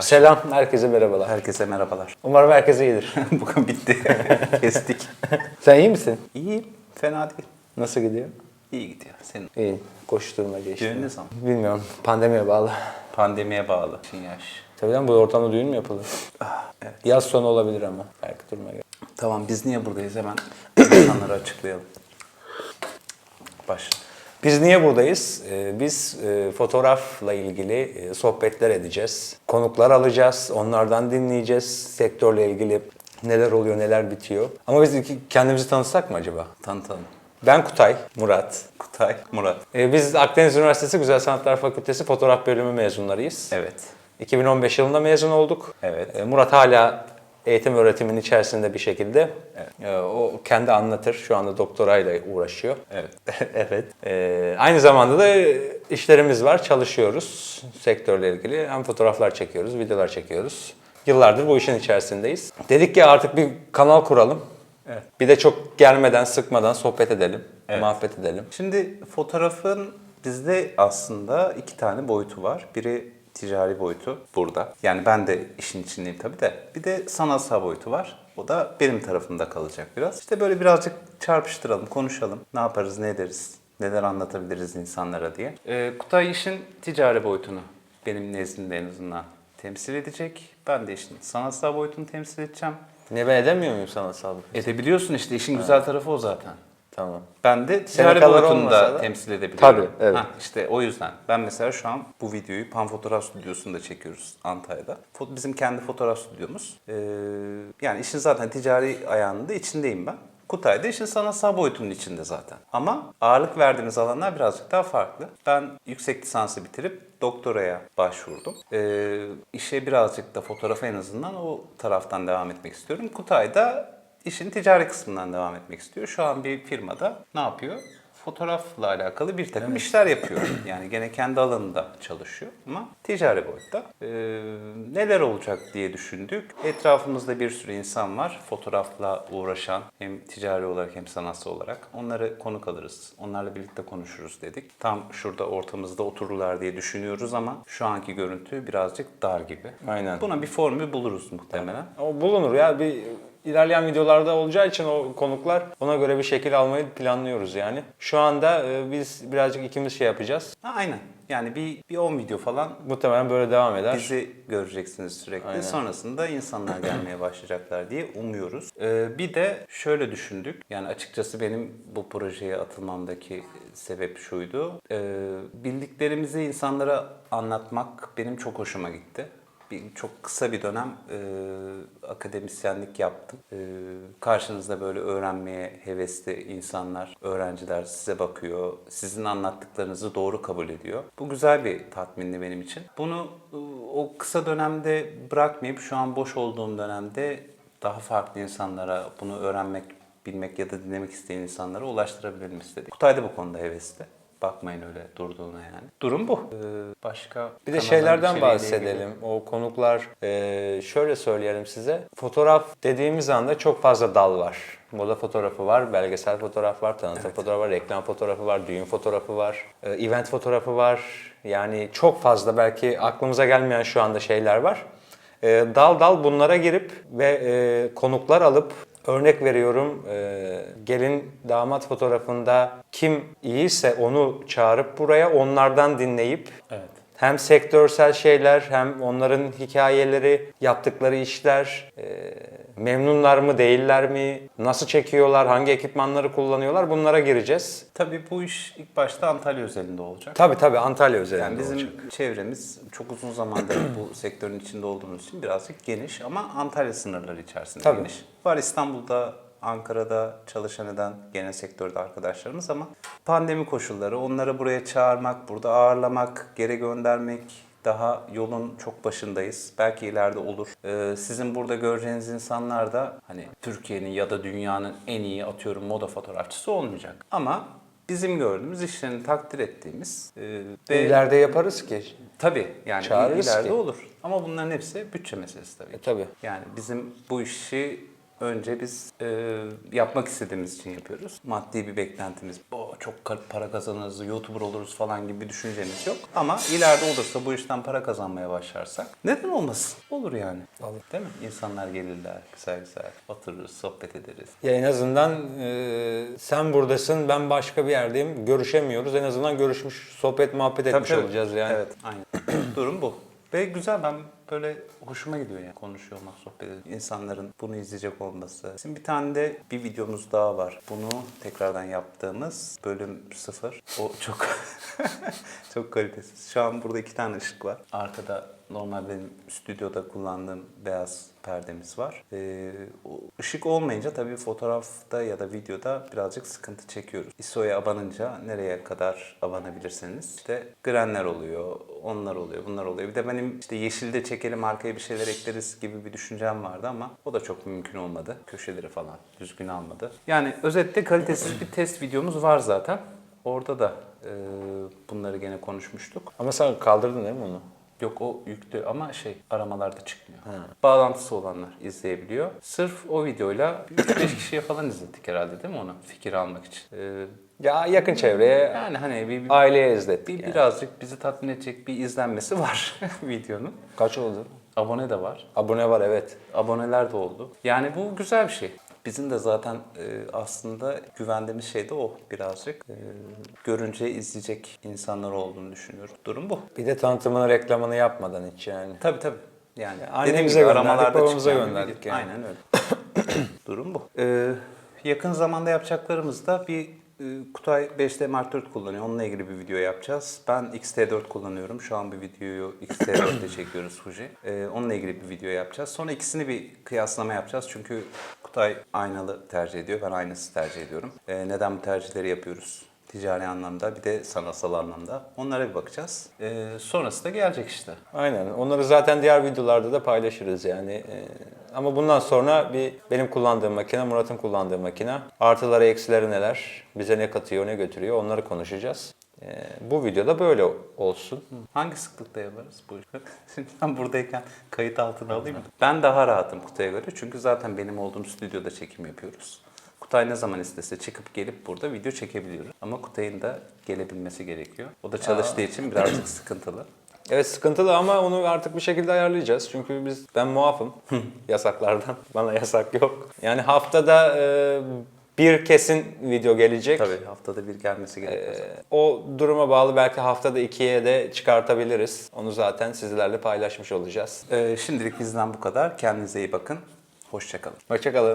Selam, herkese merhabalar. Herkese merhabalar. Umarım herkes iyidir. Bugün bitti. Kestik. Sen iyi misin? İyi, fena değil. Nasıl gidiyor? İyi gidiyor. Senin İyi, koşturma geçti. düğün ne zaman? Bilmiyorum, pandemiye bağlı. Pandemiye bağlı. Çin yaş. Tabii lan bu ortamda düğün mü yapılır? Ah, evet. Yaz sonu olabilir ama. Belki duruma göre. Tamam biz niye buradayız hemen insanlara açıklayalım. Başla. Biz niye buradayız? Ee, biz e, fotoğrafla ilgili e, sohbetler edeceğiz. Konuklar alacağız, onlardan dinleyeceğiz. Sektörle ilgili neler oluyor, neler bitiyor. Ama biz kendimizi tanıtsak mı acaba? Tanıtalım. Ben Kutay, Murat. Kutay, Murat. Ee, biz Akdeniz Üniversitesi Güzel Sanatlar Fakültesi Fotoğraf Bölümü mezunlarıyız. Evet. 2015 yılında mezun olduk. Evet. Ee, Murat hala eğitim öğretimin içerisinde bir şekilde. Ee, O kendi anlatır. Şu anda doktorayla uğraşıyor. Evet. evet. Ee, aynı zamanda da işlerimiz var. Çalışıyoruz sektörle ilgili. Hem fotoğraflar çekiyoruz, videolar çekiyoruz. Yıllardır bu işin içerisindeyiz. Dedik ki artık bir kanal kuralım. Evet. Bir de çok gelmeden, sıkmadan sohbet edelim, Evet. muhabbet edelim. Şimdi fotoğrafın bizde aslında iki tane boyutu var. Biri ticari boyutu burada. Yani ben de işin içindeyim tabii de. Bir de sanatsal boyutu var. O da benim tarafımda kalacak biraz. İşte böyle birazcık çarpıştıralım, konuşalım. Ne yaparız, ne ederiz, neler anlatabiliriz insanlara diye. Ee, Kutay işin ticari boyutunu benim nezdimde en azından temsil edecek. Ben de işin sanatsal boyutunu temsil edeceğim. Ne ben edemiyor muyum sanatsal bir Edebiliyorsun işte işin güzel tarafı o zaten. Tamam. Ben de ticari olmasa da temsil edebiliyorum. Tabii, evet. Hah, işte o yüzden. Ben mesela şu an bu videoyu Pan Fotoğraf Stüdyosu'nda çekiyoruz Antalya'da. Bizim kendi fotoğraf stüdyomuz. Ee, yani işin zaten ticari ayağının da içindeyim ben. Kutay'da işin sanatsal boyutunun içinde zaten. Ama ağırlık verdiğimiz alanlar birazcık daha farklı. Ben yüksek lisansı bitirip doktoraya başvurdum. Ee, işe birazcık da fotoğrafa en azından o taraftan devam etmek istiyorum. Kutay'da işin ticari kısmından devam etmek istiyor. Şu an bir firmada ne yapıyor? Fotoğrafla alakalı bir takım işler yapıyor. Yani gene kendi alanında çalışıyor ama ticari boyutta. Ee, neler olacak diye düşündük. Etrafımızda bir sürü insan var fotoğrafla uğraşan hem ticari olarak hem sanatsal olarak. Onları konuk alırız. Onlarla birlikte konuşuruz dedik. Tam şurada ortamızda otururlar diye düşünüyoruz ama şu anki görüntü birazcık dar gibi. Aynen. Buna bir formül buluruz muhtemelen. O bulunur ya bir ilerleyen videolarda olacağı için o konuklar ona göre bir şekil almayı planlıyoruz yani. Şu anda e, biz birazcık ikimiz şey yapacağız. Ha, aynen. Yani bir, bir 10 video falan Muhtemelen böyle devam eder. bizi göreceksiniz sürekli. Aynen. Sonrasında insanlar gelmeye başlayacaklar diye umuyoruz. Ee, bir de şöyle düşündük. Yani açıkçası benim bu projeye atılmamdaki sebep şuydu. Ee, bildiklerimizi insanlara anlatmak benim çok hoşuma gitti. Bir, çok kısa bir dönem e, akademisyenlik yaptım. E, karşınızda böyle öğrenmeye hevesli insanlar, öğrenciler size bakıyor. Sizin anlattıklarınızı doğru kabul ediyor. Bu güzel bir tatmindi benim için. Bunu e, o kısa dönemde bırakmayıp şu an boş olduğum dönemde daha farklı insanlara bunu öğrenmek, bilmek ya da dinlemek isteyen insanlara ulaştırabilelim istedik. Kutay da bu konuda hevesli. Bakmayın öyle durduğuna yani. Durum bu. Ee, başka Bir de şeylerden içeriğiyle bahsedelim. O konuklar e, şöyle söyleyelim size. Fotoğraf dediğimiz anda çok fazla dal var. Moda fotoğrafı var, belgesel fotoğraf var, tanıtım fotoğrafı var, reklam fotoğrafı var, düğün fotoğrafı var, e, event fotoğrafı var. Yani çok fazla belki aklımıza gelmeyen şu anda şeyler var. E, dal dal bunlara girip ve e, konuklar alıp Örnek veriyorum, e, gelin damat fotoğrafında kim iyiyse onu çağırıp buraya onlardan dinleyip Evet. hem sektörsel şeyler hem onların hikayeleri, yaptıkları işler, e, memnunlar mı değiller mi, nasıl çekiyorlar, hangi ekipmanları kullanıyorlar bunlara gireceğiz. Tabii bu iş ilk başta Antalya özelinde olacak. Tabii tabii Antalya özelinde Yani bizim olacak. çevremiz çok uzun zamandır bu sektörün içinde olduğumuz için birazcık geniş ama Antalya sınırları içerisinde Tabii. geniş. Var İstanbul'da, Ankara'da çalışan eden gene sektörde arkadaşlarımız ama pandemi koşulları onları buraya çağırmak, burada ağırlamak, geri göndermek daha yolun çok başındayız. Belki ileride olur. Ee, sizin burada göreceğiniz insanlar da hani Türkiye'nin ya da dünyanın en iyi atıyorum moda fotoğrafçısı olmayacak. Ama bizim gördüğümüz işlerini takdir ettiğimiz e, ve İleride yaparız ki. Tabii yani Çağırırız ileride ki. olur. Ama bunların hepsi bütçe meselesi tabii. E, tabii. Yani bizim bu işi önce biz e, yapmak istediğimiz için yapıyoruz. Maddi bir beklentimiz, o çok para kazanırız, YouTuber oluruz falan gibi bir düşüncemiz yok. Ama ileride olursa bu işten para kazanmaya başlarsak neden olmasın? Olur yani. Değil mi? İnsanlar gelirler, güzel güzel otururuz, sohbet ederiz. Ya en azından e, sen buradasın, ben başka bir yerdeyim. Görüşemiyoruz. En azından görüşmüş, sohbet, muhabbet etmiş tabii. olacağız yani. Evet, aynen. Durum bu. Ve güzel ben böyle hoşuma gidiyor yani konuşuyor olmak, sohbet ediyor. İnsanların bunu izleyecek olması. Bizim bir tane de bir videomuz daha var. Bunu tekrardan yaptığımız bölüm sıfır. O çok çok kalitesiz. Şu an burada iki tane ışık var. Arkada normal benim stüdyoda kullandığım beyaz perdemiz var. Ee, ışık olmayınca tabii fotoğrafta ya da videoda birazcık sıkıntı çekiyoruz. ISO'ya abanınca nereye kadar abanabilirseniz işte grenler oluyor, onlar oluyor, bunlar oluyor. Bir de benim işte yeşilde çekelim arkaya bir şeyler ekleriz gibi bir düşüncem vardı ama o da çok mümkün olmadı. Köşeleri falan düzgün almadı. Yani özetle kalitesiz bir test videomuz var zaten. Orada da e, bunları gene konuşmuştuk. Ama sen kaldırdın değil mi onu? Yok o yüklü ama şey aramalarda çıkmıyor. Bağlantısı olanlar izleyebiliyor. Sırf o videoyla 3-5 kişiye falan izlettik herhalde değil mi onu? Fikir almak için. Ee, Ya yakın çevreye, yani hani bir, bir, aileye izlettik. bir- yani. birazcık bizi tatmin edecek bir izlenmesi var videonun. Kaç oldu? Abone de var. Abone var evet. Aboneler de oldu. Yani bu güzel bir şey. Bizim de zaten e, aslında güvendiğimiz şey de o birazcık. E, görünce izleyecek insanlar olduğunu düşünüyorum. Durum bu. Bir de tanıtımını, reklamını yapmadan hiç yani. Tabii tabii. Yani Annemize gibi gönderdik, babamıza gönderdik yani. Aynen öyle. Durum bu. Ee, yakın zamanda yapacaklarımız da bir Kutay 5D Mark IV kullanıyor. Onunla ilgili bir video yapacağız. Ben X-T4 kullanıyorum. Şu an bir videoyu X-T4'te çekiyoruz Fuji. Ee, onunla ilgili bir video yapacağız. Sonra ikisini bir kıyaslama yapacağız. Çünkü Kutay aynalı tercih ediyor. Ben aynası tercih ediyorum. Ee, neden bu tercihleri yapıyoruz? Ticari anlamda bir de sanatsal anlamda. Onlara bir bakacağız. Ee, sonrası da gelecek işte. Aynen. Onları zaten diğer videolarda da paylaşırız yani. Ee, ama bundan sonra bir benim kullandığım makine, Murat'ın kullandığı makine. Artıları, eksileri neler? Bize ne katıyor, ne götürüyor? Onları konuşacağız. Ee, bu videoda böyle olsun. Hangi sıklıkta yaparız bu işi? Şimdi ben buradayken kayıt altına alayım mı? Ben daha rahatım Kutay'a göre çünkü zaten benim olduğum stüdyoda çekim yapıyoruz. Kutay ne zaman istese çıkıp gelip burada video çekebiliyoruz. Ama Kutay'ın da gelebilmesi gerekiyor. O da çalıştığı için birazcık sıkıntılı. Evet sıkıntılı ama onu artık bir şekilde ayarlayacağız. Çünkü biz ben muafım yasaklardan. Bana yasak yok. Yani haftada e, bir kesin video gelecek. Tabii haftada bir gelmesi gerekiyor. Ee, o duruma bağlı belki haftada ikiye de çıkartabiliriz. Onu zaten sizlerle paylaşmış olacağız. Ee, şimdilik bizden bu kadar. Kendinize iyi bakın. Hoşçakalın. Hoşçakalın.